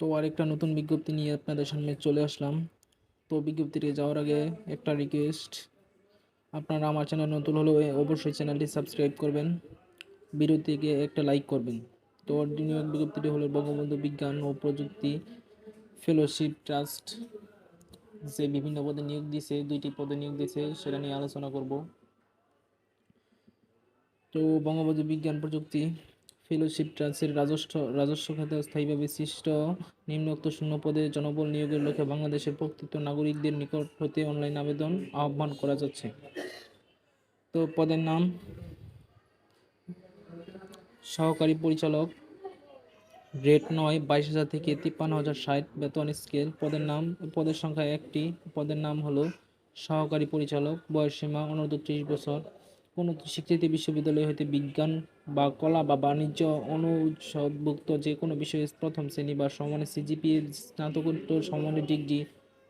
তো আরেকটা নতুন বিজ্ঞপ্তি নিয়ে আপনাদের সামনে চলে আসলাম। তো বিজ্ঞপ্তিতে যাওয়ার আগে একটা রিকোয়েস্ট আপনারা আমার চ্যানেল নতুন হলেও অবশ্যই চ্যানেলটি সাবস্ক্রাইব করবেন গিয়ে একটা লাইক করবেন। তো নিয়োগ বিজ্ঞপ্তিটি হলো বঙ্গবন্ধু বিজ্ঞান ও প্রযুক্তি ফেলোশিপ ট্রাস্ট যে বিভিন্ন পদে নিয়োগ দিছে দুইটি পদে নিয়োগ দিছে সেটা নিয়ে আলোচনা করব। তো বঙ্গবন্ধু বিজ্ঞান প্রযুক্তি ফেলোশিপ ট্রাস্টের রাজস্ব রাজস্ব খাতে স্থায়ীভাবে সৃষ্ট নিম্নোক্ত শূন্য পদে জনবল নিয়োগের লক্ষ্যে বাংলাদেশের প্রকৃত নাগরিকদের নিকট হতে অনলাইন আবেদন আহ্বান করা যাচ্ছে। তো পদের নাম? সহকারী পরিচালক গ্রেড নয়, বাইশ হাজার থেকে তিপ্পান্ন হাজার ষাট বেতন স্কেল। পদের নাম, পদের সংখ্যা একটি। পদের নাম হলো সহকারী পরিচালক বয়সসীমা অনূর্ধ্ব ত্রিশ বছর। কোনো স্বীকৃতি বিশ্ববিদ্যালয় হইতে বিজ্ঞান বা কলা বা বাণিজ্য অনুষদভুক্ত যে কোনো বিষয়ে প্রথম শ্রেণি বা সমানে সিজিপিএ স্নাতকোত্তর সমানের ডিগ্রি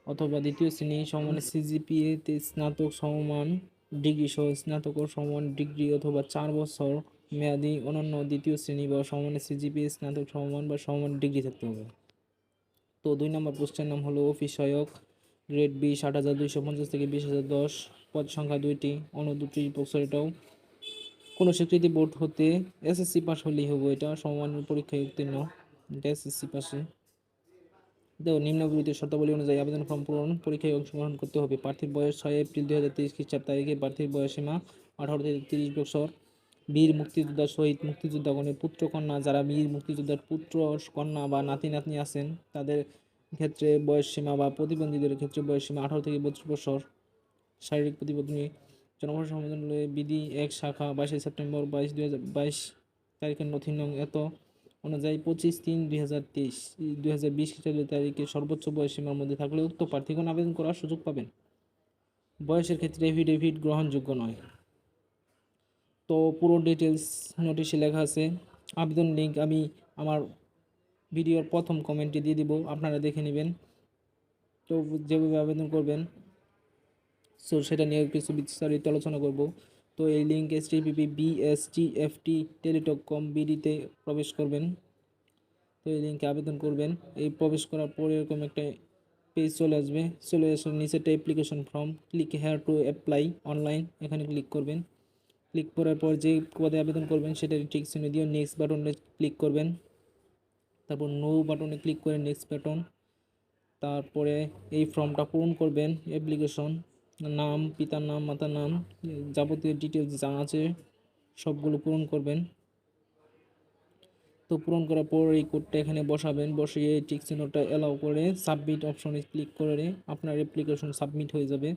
অথবা দ্বিতীয় শ্রেণি সমানের সিজিপিএতে স্নাতক সমান ডিগ্রি সহ স্নাতক সমান ডিগ্রি অথবা চার বছর মেয়াদি অনন্য দ্বিতীয় শ্রেণি বা সমানে সিজিপিএ স্নাতক সমান বা সমান ডিগ্রি থাকতে হবে। তো দুই নম্বর পোস্টের নাম হলো অফিস সহায়ক গ্রেড বিশ আট হাজার দুইশো পঞ্চাশ থেকে বিশ হাজার দশ, পদ সংখ্যা দুইটি অন্য দুটি বছর এটাও। কোনো স্বীকৃতি বোর্ড হতে এসএসসি পাস হলেই হবে, এটা সমান পরীক্ষায় উত্তীর্ণ, এটা এসএসসি পাশে। দেখো, নিম্নবর্ণিত শর্তাবলী অনুযায়ী আবেদন ফর্ম পূরণ, পরীক্ষায় অংশগ্রহণ করতে হবে। প্রার্থীর বয়স ছয় এপ্রিল দুই হাজার তেইশ খ্রিস্টাব্দ তারিখে প্রার্থীর বয়সীমা আঠারো থেকে তিরিশ বছর। বীর মুক্তিযোদ্ধা শহীদ মুক্তিযোদ্ধাগণের পুত্র কন্যা যারা বীর মুক্তিযোদ্ধার পুত্র, কন্যা বা নাতি নাতনি আছেন, তাদের ক্ষেত্রে বয়স সীমা বা প্রতিবন্ধীদের ক্ষেত্রে বয়স সীমা আঠারো থেকে বত্রিশ বছর। শারীরিক প্রতিবন্ধী জনগণ সংবিধানের বিধি এক শাখা বাইশে সেপ্টেম্বর বাইশ দুই হাজার বাইশ তারিখের নথি নং এত অনুযায়ী পঁচিশ তিন দুই হাজার তেইশ দুই হাজার বিশ খ্রিস্টাব্দ তারিখে সর্বোচ্চ বয়স সীমার মধ্যে থাকলে উক্ত প্রার্থীগণ আবেদন করার সুযোগ পাবেন। বয়সের ক্ষেত্রে এফিডেভিট গ্রহণযোগ্য নয়। তো পুরো ডিটেলস নোটিশে লেখা আছে। আবেদন লিঙ্ক আমি আমার ভিডিওর প্রথম কমেন্টে দিয়ে দিব, আপনারা দেখে নেবেন। তো যেভাবে আবেদন করবেন, সো সেটা নিয়ে কিছু বিস্তারিত আলোচনা করব। তো এই link S TPP বিএসটিএফটি Teletalk com বিডিতে প্রবেশ করবেন। তো এই লিঙ্কে আবেদন করবেন। এই প্রবেশ করার পরে এরকম একটা পেজ চলে আসবে। চলে আসার নিচে একটা application form click here to apply online এখানে ক্লিক করবেন। ক্লিক করার পর যে পদে আবেদন করবেন সেটা ঠিক চিহ্ন দিয়ে নেক্সট বাটনে ক্লিক করবেন। তারপর নো বাটনে ক্লিক করে নেক্সট বাটন তারপরে এই ফর্মটা পূরণ করবেন অ্যাপ্লিকেশন নাম, পিতার নাম, মাতার নাম, যাবতীয় ডিটেলস যা আছে সবগুলো পূরণ করবেন। তো পূরণ করার পর এই কোডটা এখানে বসাবেন, বসিয়ে টিক চিহ্নটা অ্যালাউ করে সাবমিট অপশনে ক্লিক করে আপনার অ্যাপ্লিকেশন সাবমিট হয়ে যাবে।